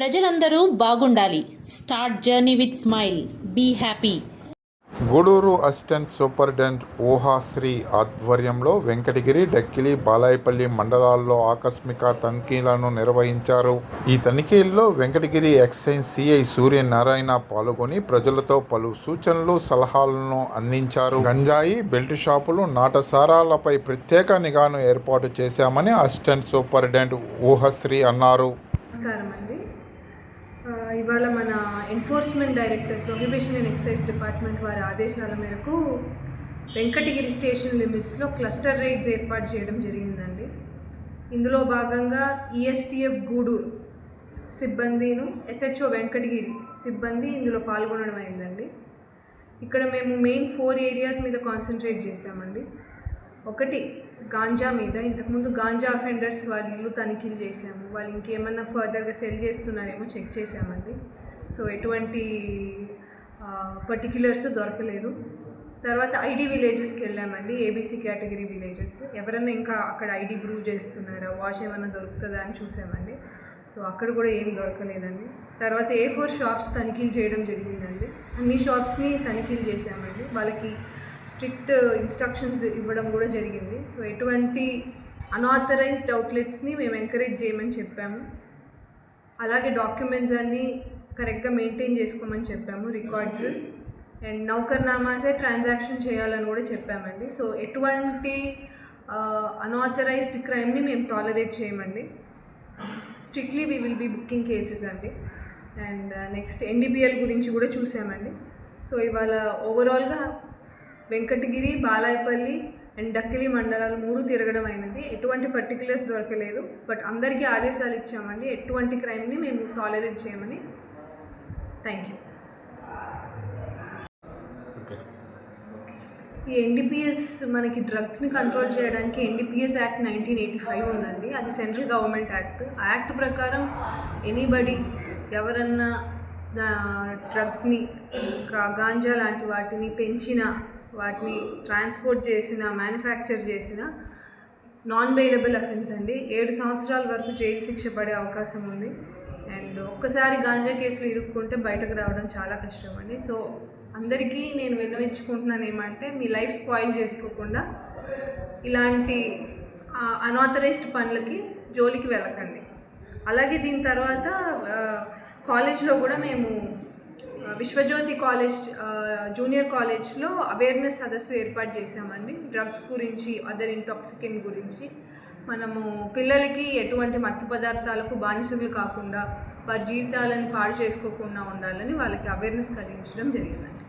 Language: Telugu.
ప్రజలందరూ బాగుండాలి. Start journey with smile. Be happy. Gudur assistant superintendent Uhasri ఆధ్వర్యంలో వెంకటగిరి డక్కిలి బాలాయపల్లి మండలాల్లో ఆకస్మిక తనిఖీలను నిర్వహించారు. ఈ తనిఖీల్లో వెంకటగిరి ఎక్సైజ్ సిఐ సూర్యనారాయణ పాల్గొని ప్రజలతో పలు సూచనలు సలహాలను అందించారు. గంజాయి బెల్ట్ షాపులు నాటసారాలపై ప్రత్యేక నిఘాను ఏర్పాటు చేశామని అసిస్టెంట్ సూపరింటెండెంట్ ఊహశ్రీ అన్నారు. నమస్కారం అండి ఆ, ఇవాళ మన enforcement director prohibition and excise department వారి ఆదేశాల మేరకు వెంకటగిరి స్టేషన్ లిమిట్స్లో క్లస్టర్ రైడ్స్ ఏర్పాటు చేయడం జరిగిందండి. ఇందులో భాగంగా ఈఎస్టీఎఫ్ గూడూరు సిబ్బందిను ఎస్హెచ్ఓ వెంకటగిరి సిబ్బంది ఇందులో పాల్గొనడం అయిందండి. ఇక్కడ మేము మెయిన్ ఫోర్ ఏరియాస్ మీద కాన్సన్ట్రేట్ చేసామండి ఒకటి గాంజా మీద. ఇంతకుముందు గాంజా అఫెండర్స్ వాళ్ళ ఇల్లు తనిఖీలు చేశాము. వాళ్ళు ఇంకేమన్నా ఫర్దర్గా సెల్ చేస్తున్నారేమో చెక్ చేసామండి సో ఎటువంటి పర్టిక్యులర్స్ దొరకలేదు. తర్వాత ఐడి విలేజెస్కి వెళ్ళామండి. ABC category villages. ఎవరన్నా ఇంకా అక్కడ ఐడి ప్రూవ్ చేస్తున్నారా? వాష్ ఏమైనా దొరుకుతుందా అని చూసామండి. సో అక్కడ కూడా ఏం దొరకలేదండి. తర్వాత ఏ ఫోర్ షాప్స్ తనిఖీలు చేయడం జరిగిందండి. అన్ని షాప్స్ని తనిఖీలు చేసామండి వాళ్ళకి స్ట్రిక్ట్ ఇన్స్ట్రక్షన్స్ ఇవ్వడం కూడా జరిగింది. సో ఎటువంటి అన్ఆథరైజ్డ్ అవుట్లెట్స్ని మేము ఎంకరేజ్ చేయమని చెప్పాము. అలాగే డాక్యుమెంట్స్ అన్నీ కరెక్ట్గా మెయింటైన్ చేసుకోమని చెప్పాము రికార్డ్స్ అండ్ నౌకర్నామాసే ట్రాన్సాక్షన్ చేయాలని కూడా చెప్పామండి. సో ఎటువంటి అన్ఆథరైజ్డ్ క్రైమ్ని మేము టాలరేట్ చేయమండి. Strictly we will be booking cases అండి. అండ్ నెక్స్ట్ ఎన్డీపీఎల్ గురించి కూడా చూసామండి. సో ఇవాళ ఓవరాల్గా వెంకటగిరి బాలాయపల్లి అండ్ డక్కిలి మండలాలు మూడు తిరగడం అయినది. ఎటువంటి పర్టికులర్స్ దొరకలేదు. బట్ అందరికీ ఆదేశాలు ఇచ్చామండి. ఎటువంటి క్రైమ్ని మేము టాలరేట్ చేయమని. థ్యాంక్ యూ ఈ ఎన్డీపీఎస్ మనకి డ్రగ్స్ని కంట్రోల్ చేయడానికి NDPS act nineteen eighty five ఉందండి. అది సెంట్రల్ గవర్నమెంట్ యాక్ట్ ఆ యాక్ట్ ప్రకారం ఎనీబడి ఎవరన్నా డ్రగ్స్ని గాంజా లాంటి వాటిని పెంచిన వాటిని ట్రాన్స్పోర్ట్ చేసిన మ్యానుఫ్యాక్చర్ చేసిన నాన్ బెయిలబుల్ అఫెన్స్ అండి. ఏడు సంవత్సరాల వరకు జైలు శిక్ష పడే అవకాశం ఉంది. అండ్ ఒక్కసారి గాంజా కేసులు ఇరుక్కుంటే బయటకు రావడం చాలా కష్టం అండి. సో అందరికీ నేను విన్నవించుకుంటున్నాను ఏమంటే మీ లైఫ్ స్పాయిల్ చేసుకోకుండా ఇలాంటి అనాథరైజ్డ్ పనులకి జోలికి వెళ్ళకండి. అలాగే దీని తర్వాత కాలేజ్లో కూడా మేము విశ్వజ్యోతి కాలేజ్ జూనియర్ కాలేజ్లో అవేర్నెస్ సదస్సు ఏర్పాటు చేశామండి. డ్రగ్స్ గురించి అదర్ ఇంటాక్సికెంట్ గురించి. మనము పిల్లలకి ఎటువంటి మత్తు పదార్థాలకు బానిసలు కాకుండా వారి జీవితాలను పాడు చేసుకోకుండా ఉండాలని వాళ్ళకి అవేర్నెస్ కలిగించడం జరిగిందండి.